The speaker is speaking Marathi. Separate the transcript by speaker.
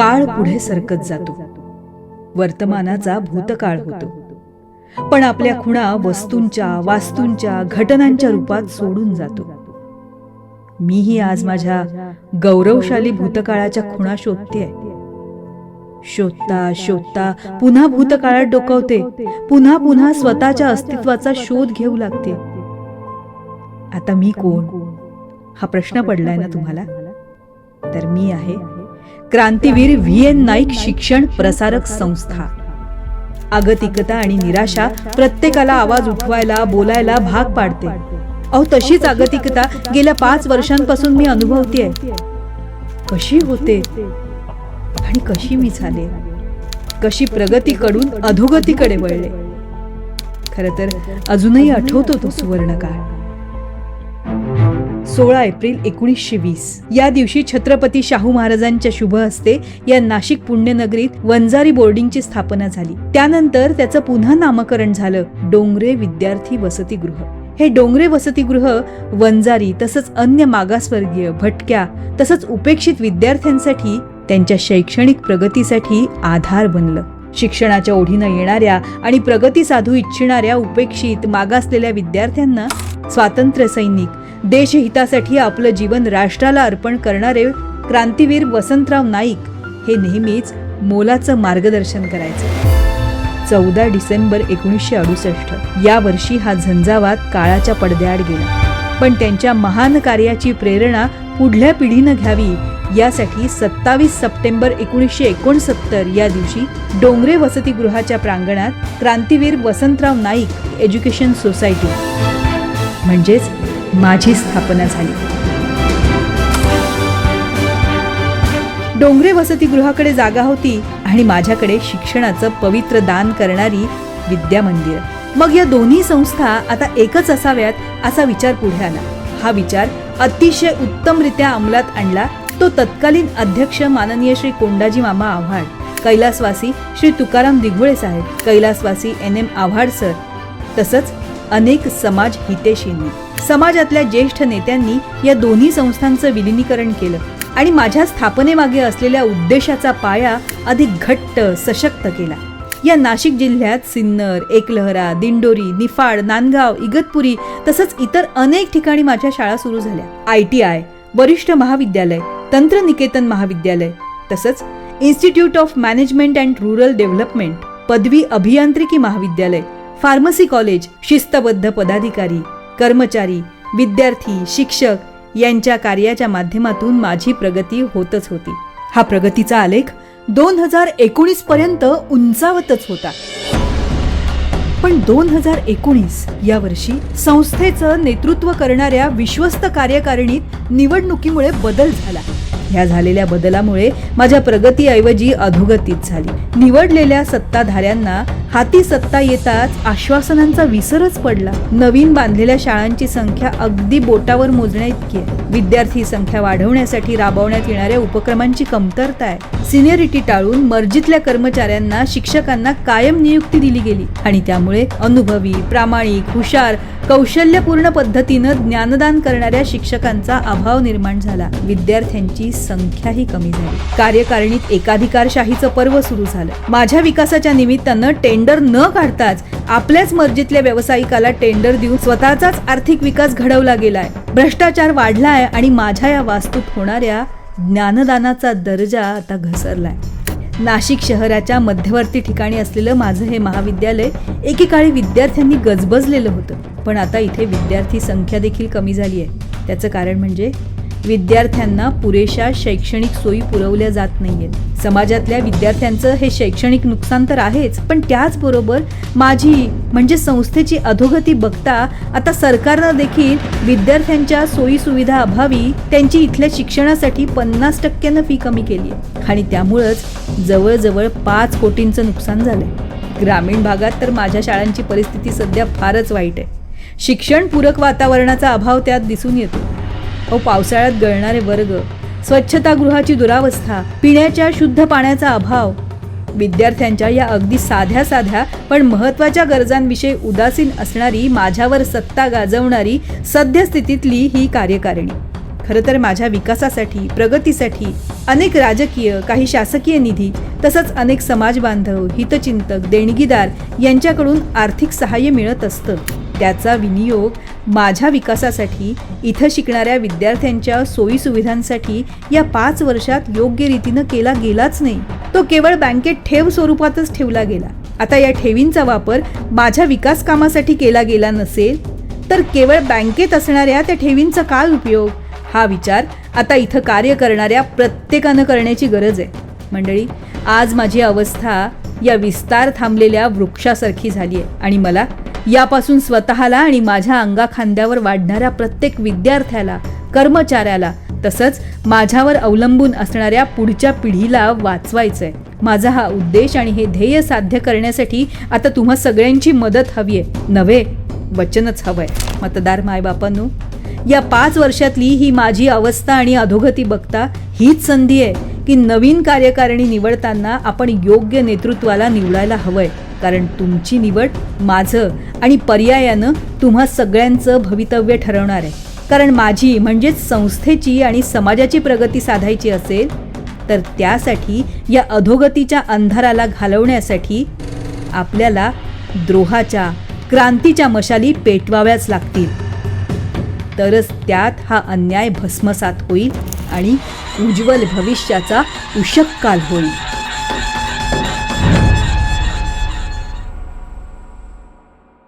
Speaker 1: काळ पुढे सरकत जातो. वर्तमानाचा भूतकाळ होतो. पण आपल्या खुणा वस्तूंच्या वास्तूंच्या घटनांच्या रूपात सोडून जातो. मीही आज माझ्या गौरवशाली भूतकाळाच्या खुणा शोधते शोधता शोधता पुन्हा भूतकाळात डोकवते. पुन्हा पुन्हा स्वतःच्या अस्तित्वाचा शोध घेऊ लागते. आता मी कोण? हा प्रश्न पडलाय ना तुम्हाला? तर मी आहे क्रांतीवीर व्ही एन नाईक शिक्षण प्रसारक संस्था. आगतिकता आणि निराशा प्रत्येकाला आवाज उठवायला बोलायला भाग पाडते. अहो तशीच आगतिकता गेल्या पाच वर्षांपासून मी अनुभवतेय. कशी होते? आणि कशी मी झाले? कशी प्रगतीकडून अधोगतीकडे वळले? खर तर अजूनही आठवतो तो सुवर्णकाळ. सोळा एप्रिल एकोणीसशे वीस. या दिवशी छत्रपती शाहू महाराजांच्या शुभ हस्ते या नाशिक पुण्यनगरीत वंजारी बोर्डिंगची स्थापना झाली. त्यानंतर त्याचं पुन्हा नामकरण झालं डोंगरे विद्यार्थी वसतिगृह. हे डोंगरे वसतिगृह वंजारी तसंच अन्य मागासवर्गीय भटक्या तसंच उपेक्षित विद्यार्थ्यांसाठी त्यांच्या शैक्षणिक प्रगतीसाठी आधार बनलं. शिक्षणाच्या ओढीनं येणाऱ्या आणि प्रगती साधू इच्छिणाऱ्या उपेक्षित मागासलेल्या विद्यार्थ्यांना स्वातंत्र्य सैनिक देशहितासाठी आपलं जीवन राष्ट्राला अर्पण करणारे क्रांतीवीर वसंतराव नाईक हे नेहमीच मोलाचं मार्गदर्शन करायचे. चौदा डिसेंबर एकोणीसशे अडुसष्ट. या वर्षी हा झंझावात काळाच्या पडद्याआड गेला. पण त्यांच्या महान कार्याची प्रेरणा पुढल्या पिढीनं घ्यावी यासाठी सत्तावीस सप्टेंबर एकोणीसशे एकोणसत्तर या दिवशी डोंगरे वसतिगृहाच्या प्रांगणात क्रांतीवीर वसंतराव नाईक एज्युकेशन सोसायटी. म्हणजेच माझी स्थापना झाली. डोंगरे वसतिगृहाकडे जागा होती आणि माझ्याकडे शिक्षणाचं पवित्र दान करणारी विद्या मंदिर. मग या दोन्ही संस्था आता एकच असाव्यात असा विचार पुढे आला. हा विचार अतिशय उत्तमरित्या अंमलात आणला. तो तत्कालीन अध्यक्ष माननीय श्री कोंडाजी मामा आव्हाड कैलासवासी श्री तुकाराम दिघोळे साहेब कैलासवासी एन एम आव्हाड सर तसंच अनेक समाज हितेशींनी समाजातल्या ज्येष्ठ नेत्यांनी या दोन्ही संस्थांचं विलिनीकरण केलं आणि माझ्या स्थापनेमागे असलेल्या उद्देशाचा पाया अधिक घट्ट सशक्त केला. या नाशिक जिल्ह्यात सिन्नर एकलहरा दिंडोरी निफाड नांदगाव इगतपुरी तसंच इतर अनेक ठिकाणी माझ्या शाळा सुरू झाल्या. आय टी आय वरिष्ठ महाविद्यालय तंत्रनिकेतन महाविद्यालय तसंच institute of management and rural development पदवी अभियांत्रिकी महाविद्यालय फार्मसी कॉलेज शिस्तबद्ध पदाधिकारी कर्मचारी विद्यार्थी शिक्षक यांच्या कार्याच्या माध्यमातून माझी प्रगती होतच होती. हा प्रगतीचा आलेख दोन हजार एकोणीस पर्यंत उंचावतच होता. पण दोन हजार एकोणीस या वर्षी संस्थेचं नेतृत्व करणाऱ्या विश्वस्त कार्यकारिणीत निवडणुकीमुळे बदल झाला. ह्या झालेल्या बदलामुळे माझ्या प्रगतीऐवजी अधोगतीच झाली. निवडलेल्या सत्ताधाऱ्यांना हाती सत्ता येताच आश्वासनांचा विसरच पडला. नवीन बांधलेल्या शाळांची संख्या अगदी बोटावर मोजण्या इतकी आहे. विद्यार्थी संख्या वाढवण्यासाठी राबवण्यात येणाऱ्या उपक्रमांची कमतरता आहे. सिनियरिटी टाळून मर्जीतल्या कर्मचाऱ्यांना शिक्षकांना कायम नियुक्ती दिली गेली आणि त्यामुळे अनुभवी प्रामाणिक हुशार कौशल्यपूर्ण पद्धतीनं ज्ञानदान करणाऱ्या शिक्षकांचा अभाव निर्माण झाला. विद्यार्थ्यांची संख्याही कमी झाली. कार्यकारिणीत एकाधिकारशाहीचं पर्व सुरू झालं. माझ्या विकासाच्या निमित्तानं टेंडर न काढताच आपल्याच मर्जीतल्या व्यावसायिकाला टेंडर देऊन स्वतःचाच आर्थिक विकास घडवला गेलाय. भ्रष्टाचार वाढलाय आणि माझ्या या वास्तूत होणाऱ्या ज्ञानदानाचा दर्जा आता घसरलाय. नाशिक शहराच्या मध्यवर्ती ठिकाणी असलेलं माझं हे महाविद्यालय एकेकाळी विद्यार्थ्यांनी गजबजलेलं होतं. पण आता इथे विद्यार्थी संख्या देखील कमी झाली आहे त्याचं कारण म्हणजे विद्यार्थ्यांना पुरेशा शैक्षणिक सोयी पुरवल्या जात नाहीयेत. समाजातल्या विद्यार्थ्यांचं हे शैक्षणिक नुकसान तर आहेच पण त्याचबरोबर माझी म्हणजे संस्थेची अधोगती बघता आता सरकारनं देखील विद्यार्थ्यांच्या सोयी सुविधा अभावी त्यांची इथल्या शिक्षणासाठी पन्नास टक्क्यानं फी कमी केली आहे आणि त्यामुळंच जवळजवळ पाच कोटींचं नुकसान झालंय. ग्रामीण भागात तर माझ्या शाळांची परिस्थिती सध्या फारच वाईट आहे. शिक्षणपूरक वातावरणाचा अभाव त्यात दिसून येतो. अहो पावसाळ्यात गळणारे वर्ग स्वच्छतागृहाची दुरावस्था पिण्याच्या शुद्ध पाण्याचा अभाव. विद्यार्थ्यांच्या या अगदी साध्या साध्या पण महत्त्वाच्या गरजांविषयी उदासीन असणारी माझ्यावर सत्ता गाजवणारी सद्यस्थितीतली ही कार्यकारिणी. खरं तर माझ्या विकासासाठी प्रगतीसाठी अनेक राजकीय काही शासकीय निधी तसंच अनेक समाजबांधव हितचिंतक देणगीदार यांच्याकडून आर्थिक सहाय्य मिळत असतं. त्याचा विनियोग माझ्या विकासासाठी इथं शिकणाऱ्या विद्यार्थ्यांच्या सोयीसुविधांसाठी या पाच वर्षात योग्य रीतीनं केला गेलाच नाही. तो केवळ बँकेत ठेव स्वरूपातच ठेवला गेला. आता या ठेवींचा वापर माझ्या विकास कामासाठी केला गेला नसेल तर केवळ बँकेत असणाऱ्या त्या ठेवींचा काय उपयोग? हा विचार आता इथं कार्य करणाऱ्या प्रत्येकानं करण्याची गरज आहे. मंडळी आज माझी अवस्था या विस्तार थांबलेल्या वृक्षासारखी झाली आहे आणि मला यापासून स्वतःला आणि माझ्या अंगाखांद्यावर वाढणाऱ्या प्रत्येक विद्यार्थ्याला कर्मचाऱ्याला तसंच माझ्यावर अवलंबून असणाऱ्या पुढच्या पिढीला वाचवायचंय. माझा हा उद्देश आणि हे ध्येय साध्य करण्यासाठी आता तुम्हा सगळ्यांची मदत हवी आहे. नव्हे वचनच हवंय. मतदार मायबापांनो या पाच वर्षातली ही माझी अवस्था आणि अधोगती बघता हीच संधी आहे की नवीन कार्यकारिणी निवडताना आपण योग्य नेतृत्वाला निवडायला हवंय. कारण तुमची निवड माझं आणि पर्यायानं तुम्हा सगळ्यांचं भवितव्य ठरवणार आहे. कारण माझी म्हणजेच संस्थेची आणि समाजाची प्रगती साधायची असेल तर त्यासाठी या अधोगतीच्या अंधाराला घालवण्यासाठी आपल्याला द्रोहाच्या क्रांतीच्या मशाली पेटवाव्याच लागतील. तरच त्यात हा अन्याय भस्मसात होईल आणि उज्ज्वल भविष्याचा उषक्काल होईल.